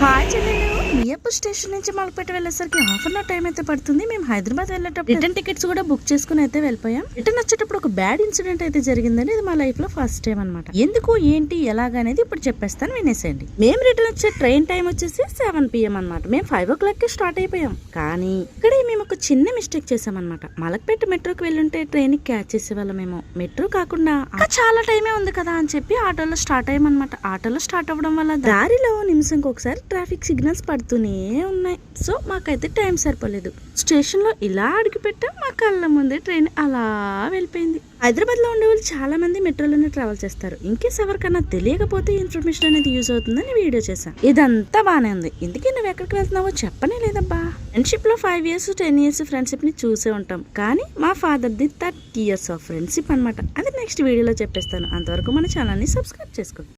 Hi చెల్లెలు Miyapur station నుంచి మలపేట వెళ్ళేసరికి హాఫ్ అన్ అవర్ టైం అయితే పడుతుంది. మేము హైదరాబాద్ వెళ్ళేటప్పుడు రిటర్న్ టికెట్స్ కూడా బుక్ చేసుకుని అయితే వెళ్ళిపోయాం. రిటర్న్ వచ్చేటప్పుడు ఒక బ్యాడ్ ఇన్సిడెంట్ అయితే జరిగిందండి. ఇది మా లైఫ్లో ఫస్ట్ టైం అనమాట ఎందుకు ఏంటి ఎలాగ అనేది ఇప్పుడు చెప్పేస్తాను వినేసేయండి. మేము రిటర్న్ వచ్చే ట్రైన్ టైం వచ్చేసి సెవెన్ పిఎం అనమాట మేము ఫైవ్ ఓ క్లాక్కి స్టార్ట్ అయిపోయాం. కానీ ఇక్కడే మేము ఒక చిన్న మిస్టేక్ చేసామన్నమాట మలక్పేట మెట్రోకి వెళ్ళుంటే ట్రైన్కి క్యాచ్ చేసేవాళ్ళం మేము. మెట్రో కాకుండా చాలా టైమే ఉంది కదా అని చెప్పి ఆటోలో స్టార్ట్ అయ్యామన్నమాట. ఆటోలో స్టార్ట్ అవ్వడం వల్ల దారిలో నిమిషంకి ఒకసారి ట్రాఫిక్ సిగ్నల్స్ పడుతూనే ఉన్నాయి. సో మాకైతే టైం సరిపోలేదు. స్టేషన్లో ఇలా అడిగిపెట్టాం మా కళ్ళ ముందే ట్రైన్ అలా వెళ్ళిపోయింది. హైదరాబాద్లో ఉండే వాళ్ళు చాలా మంది మెట్రోలోనే ట్రావెల్ చేస్తారు. ఇంకేస్ ఎవరికన్నా తెలియకపోతే ఇన్ఫర్మేషన్ అనేది యూజ్ అవుతుందని వీడియో చేశాను ఇదంతా బాగానే ఉంది. ఇందుకే నువ్వు ఎక్కడికి వెళ్తున్నావో చెప్పనే లేదబ్బా. ఫ్రెండ్షిప్లో ఫైవ్ ఇయర్స్ టెన్ ఇయర్స్ ఫ్రెండ్షిప్ని చూసే ఉంటాం. కానీ మా father the thirty years of friendship అనమాట అది నెక్స్ట్ వీడియోలో చెప్పేస్తాను. అంతవరకు మన ఛానల్ని సబ్స్క్రైబ్ చేసుకోండి